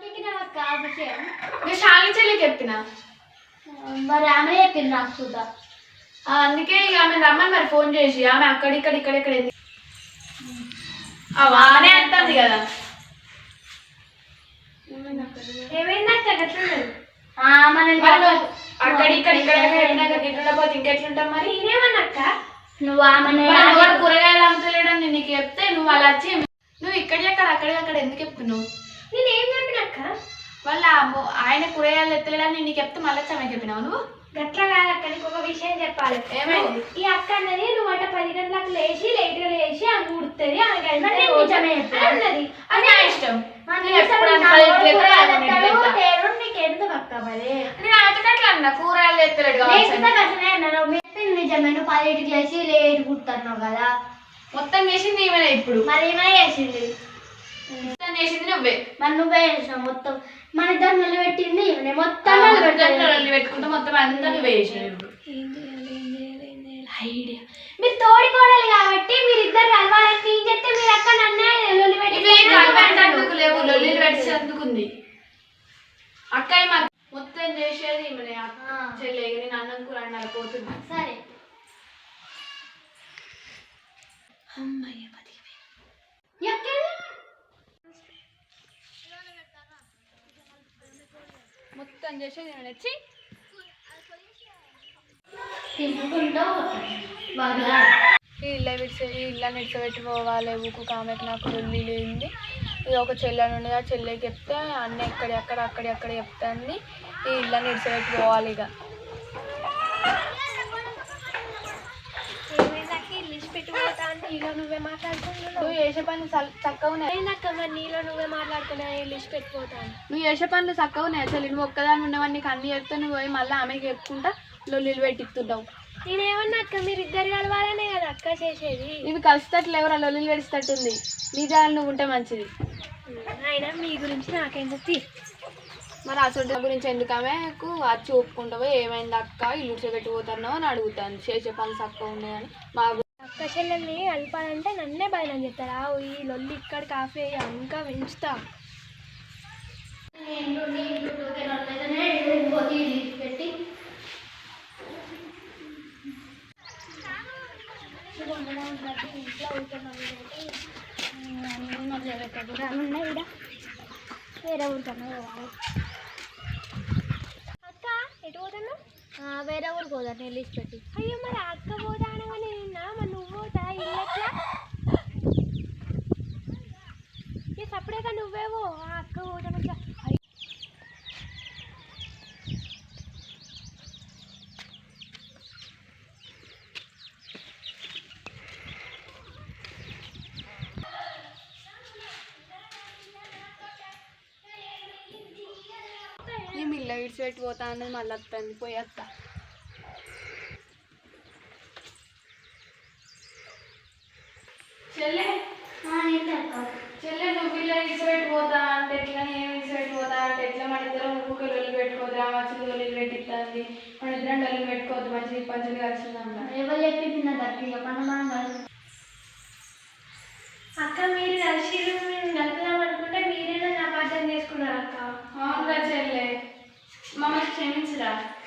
నేను శాలిని చెప్పిన. మరి ఆమె చెప్పింది నాకు ఆ, అందుకే ఇక ఆమె రమ్మని మరి ఫోన్ చేసి ఆమె అక్కడ ఇక్కడ ఇక్కడ ఇక్కడ వానే అంటుంది కదా. ఏమైంది అక్క? గట్లున్నది మన వాళ్ళు అక్కడ ఇక్కడ ఇక్కడ గిట్లుండపోతే ఇంకెట్లుంటాం మరి? నేనేమన్నక్క నువ్వు ఎవరు కూరగాయలు అమ్ముతలేడని నీకు చెప్తే నువ్వు అలా వచ్చి నువ్వు ఇక్కడ అక్కడ అక్కడ అక్కడ ఎందుకు చెప్తున్నావు? వాళ్ళ ఆయన కూరగాయలు ఎత్తలేడని నేను నీకు చెప్తే మళ్ళీ వచ్చి ఆమె చెప్పినావు నువ్వు? గట్ల కాదక్క నీకు ఒక విషయం చెప్పాలి. ఏమైంది? ఈ అక్క అన్నది నువ్వు అట్ట పది గంటలకు లేచి లేట్గా లేచి ఆమె ఉడుతుంది ఆమె. అన్నది. అది నా ఇష్టం. నీకు ఎందుకు అక్క మరి? నేను ఆమెతో అట్లా అన్నా? కూరగాయలు ఎత్తలేడు నిజమే నువ్వు పదింటికి లేచి లేట్ కుడుతున్నావు కదా. మొత్తం చేసింది ఈమెనే ఇప్పుడు. మరి ఏమై చేసింది. మొత్తం చేసింది నువ్వే. మరి నువ్వే చేసినావు మొత్తం. మన ఇద్దరు నిలబెట్టింది ఈమెనే. మొత్తం పెట్టుకుంటూ మొత్తం అంతా నువ్వే ఐడియా మీరు తోడి కోడలు కాబట్టి మీరు ఇద్దరు కలవాలని నేను చెప్తే మీరు అక్క నన్నే లొల్లి పెట్టి మా మొత్తం చేసేది అక్క చెల్లె నేను అన్నం కూర అన్నారు పోతుంది సరే. అమ్మయ్య పది ఎక్కడ మొత్తం చేసేది నేను వచ్చి ఈ ఇళ్ళ విడిచి ఈ ఇళ్ళ నిడిచిపెట్టి పోవాలి ఊకు కామెకి నాకు లొల్లి లేనిది. ఇది ఒక చెల్లెని నుండి ఆ చెల్లెకి చెప్తే అన్నీ ఎక్కడెక్కడ అక్కడెక్కడ చెప్తాను ఈ ఇళ్ళని నిడిచిపెట్టి పోవాలి ఇక. అంటే నువ్వే మాట్లాడుకుంటున్నావు నువ్వు చేసే పనులు చక్కగా ఉన్నాయి. ఏమైందక్క మరి నీలో నువ్వే మాట్లాడుకున్నా పెట్టిపోతాను నువ్వు చేసే పనులు చక్కగా ఉన్నాయి. అసలు నువ్వు ఒక్కదాని ఉన్నవన్నీ నీకు అన్ని చెప్తే నువ్వు పోయి మళ్ళీ ఆమెకి చెప్పుకుంటా లొల్లిలు పెట్టిస్తున్నావు నేనేమన్నా అక్క మీరు ఇద్దరు కలవాలనే కదా అక్క చేసేది. ఇవి కలిసేటట్లు ఎవరు లొల్లిలు పెడిచేటట్టుంది నీ జాగాలో నువ్వు ఉంటే మంచిది. అయినా మీ గురించి నాకేం తీ మరి అసలు గురించి ఎందుకు ఆమెకు? వచ్చి ఒప్పుకుంటావో ఏమైంది అక్క? ఇల్లు పెట్టిపోతున్నావు అని అడుగుతాను చేసే పనులు చక్కగా ఉన్నాయని మా అక్క చెల్లెల్ని కలపాలంటే నన్నే బయలు చెప్తారా. ఈ లొల్లి ఇక్కడ కాఫీ ఇంకా పెంచుతా. వేరే ఊరికన్నా అక్క ఎటు పోతున్నా వేరే ఊరికి పోదా నేను పెట్టి. అయ్యో మరి అక్క పోతా అనగానే నిన్న మరి నువ్వు పోతా ఇల్లు ఎట్లా ఈ సపరేట్గా నువ్వేవో ఆ అక్క పోతానంట ఈ మిల్ల ఇడిచి పెట్టిపోతా అన్నది మళ్ళీ వస్తాను పోయి వస్తా చెల్లె చెల్లె నువ్వు పిల్ల ఇడిచి పెట్టిపోతా అంటే ఎట్లా? నేను పెట్టిపోతా అంటే ఎట్లా? మన ఇద్దరం ఊరికి లొల్లి పెట్టుకోద్దు ఆ మంచి లొల్లి పెట్టిస్తుంది మన ఇద్దరం లొల్లి పెట్టుకోవద్దు మంచి పంచులు కలిసిందమ్మా ఎవరు చెప్పింది నా గట్టిగా మన అక్క మీరు కలిసి మేము కలుపుదాం అనుకుంటే మీరేనా నా అపార్థం చేసుకున్నారు అక్క Mamy tutaj między lat.